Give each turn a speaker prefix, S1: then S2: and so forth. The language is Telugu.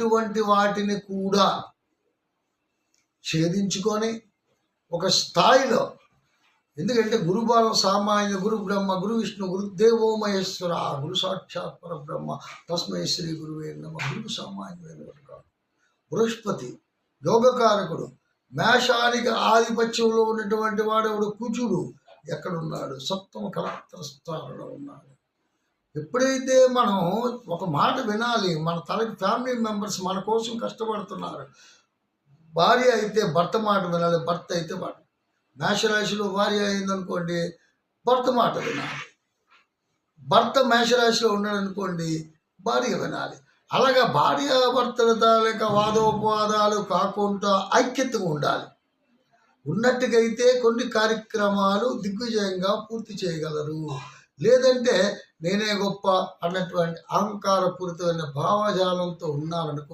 S1: అటువంటి వాటిని కూడా ఛేదించుకొని ఒక స్థాయిలో ఎందుకంటే బాల సామాన్య గురు బ్రహ్మ గురు విష్ణు గురు మహేశ్వర గురు సాక్షాత్ బ్రహ్మ తస్మై శ్రీ గురువే నమ గురు సామాన్యుడైన బృహస్పతి యోగకారకుడు మేషానికి ఆధిపత్యంలో ఉన్నటువంటి వాడెవడు కూచుడు ఎక్కడున్నాడు సప్తమ కలత్ర స్థానంలో ఉన్నాడు ఎప్పుడైతే మనం ఒక మాట వినాలి మన తల ఫ్యామిలీ మెంబర్స్ మన కోసం కష్టపడుతున్నారు భార్య అయితే భర్త మాట వినాలి భర్త అయితే మాట మేషరాశిలో భార్య అయిందనుకోండి భర్త మాట వినాలి భర్త మేషరాశిలో ఉన్నాడనుకోండి భార్య వినాలి అలాగే భార్య భర్తల లేక వాదోపవాదాలు కాకుండా ఐక్యతగా ఉండాలి ఉన్నట్టుగైతే కొన్ని కార్యక్రమాలు దిగ్విజయంగా పూర్తి చేయగలరు లేదంటే నేనే గొప్ప అన్నటువంటి అహంకారపూరితమైన భావజాలంతో ఉన్నారనుకో